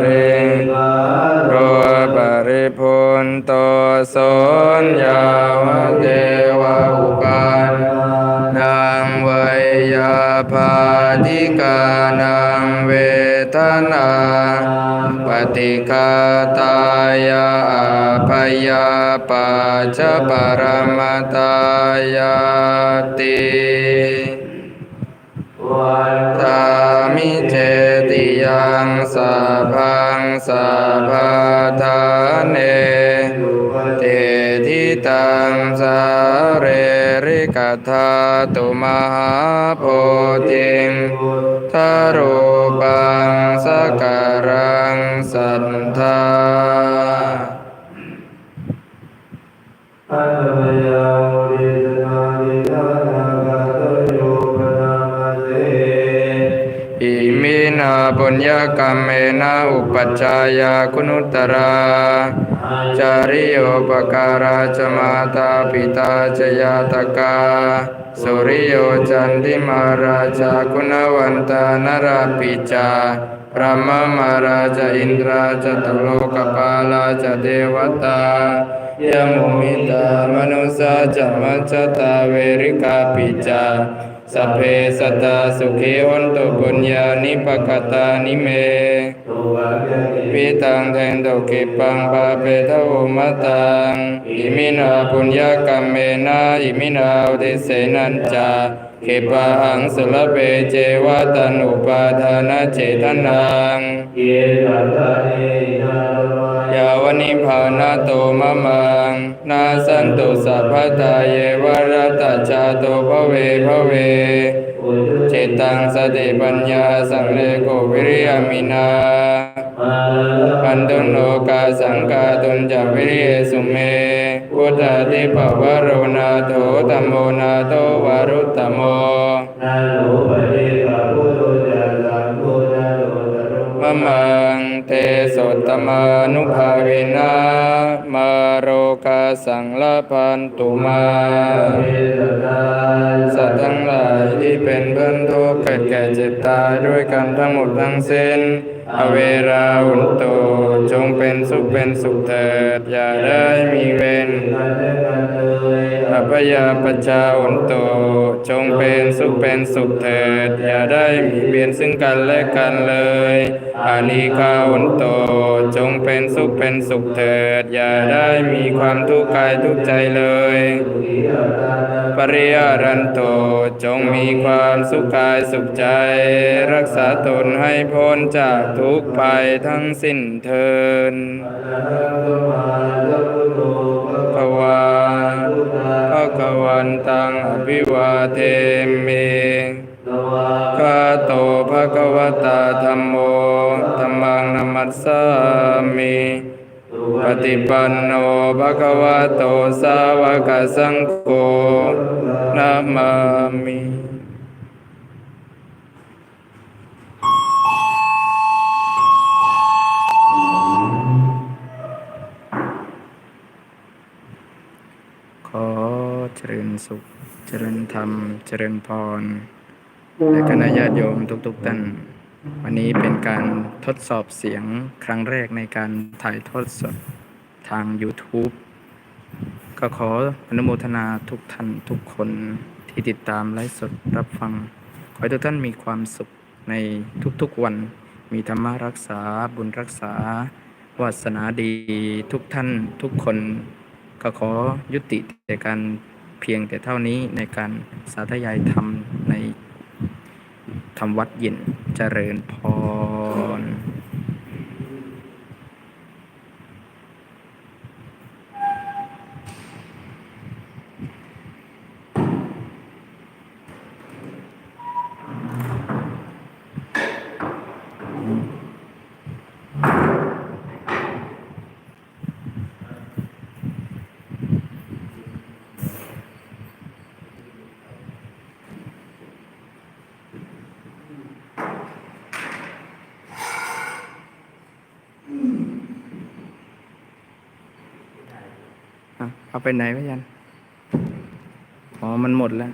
เรโรปริพุนโตสนยาวเทวะอุปันนังเวยาภาธิกานังเวทนาปฏิกาตายาพยาปัจจปรมตายาติ ยังสัพพังสัพพทาเนเตทิตังสาเรริกธาตุมหาโพธิงทารูปังสการังสัต นาปุญญกรรมเมนะอุปัชฌายาคุณุตราจาริโยปการาจมาตาปิตาจยาตกาสุริโยจันติมาราชาคุณวันตานราปิจาพระมมาราชอินทราจตุโลกปาลาจเทวตายมุมิตามนุสาจมัจจตาเวริกาปิจา สัพเพสัตตาสุขีวันตุปุญญานิปกตานิเมตุวะเกติวิตังแทนตุกิปังปาเปทะอุมตังอิมินาปุญญากรรมเมนะอิมินาอุติเสนันจาขิปะหังสุลเปเจวะตันุปาทานะเจตนังเยตัตตาเนยาวนิพานาโตมะมังนาสันตุสัพพตาเยวรัตตจาโตภเวภเวจิตตังสติปัญญาสังเลโกวิริยมินาปันตุโนกาสังกาตุนจวิริยสุเมพุทธาติปวโรนาโตตัมโมนาโตวารุตตโมนาโลปเทกะพุทโธจัตตังโกนาโลตโรมะมังเตสตมานุภาเวนะมาโรกาสังลพันตุมา ตายด้วยกันทั้งหมดทั้งสิ้น อเวราอุนโตจงเป็นสุขเป็นสุขเถิด อย่าได้มีเวร อัปยาปชาอุนโต จงเป็นสุขเป็นสุขเถิด อย่าได้มีเบียนซึ่งกันและกันเลยอานิกาอุนโต จงเป็นสุขเป็นสุขเถิด อย่าได้มีความทุกข์กายทุกใจเลย ปริยรันโต จงมีความสุขกายสุขใจ รักษาตนให้พ้นจากทุกข์ภัยทั้งสิ้นเทินภวา คะวันตังอภิวาเทมิคาโตภะคะวตาธรรมโมธรรมังนัมมัสสามิปฏิปันโนภะคะวะโตสาวกสังโฆนามามิ ขอเจริญ สุข เจริญธรรม เจริญพร และคณะญาติโยมทุกๆท่าน วันนี้เป็นการทดสอบเสียงครั้งแรกในการถ่ายทอดสดทาง YouTube ก็ขออนุโมทนาทุกท่านทุกคนที่ติดตามไลฟ์สดรับฟัง ขอให้ทุกท่านมีความสุขในทุกๆวัน มีธรรมะรักษาบุญรักษาวาสนาดีทุกท่านทุกคน ก็ขอยุติแต่การ เพียงแต่เท่านี้ในการสาธยายธรรมในธรรมวัดเย็นเจริญพร เอาไปไหนพยันอ๋อมันหมดแล้ว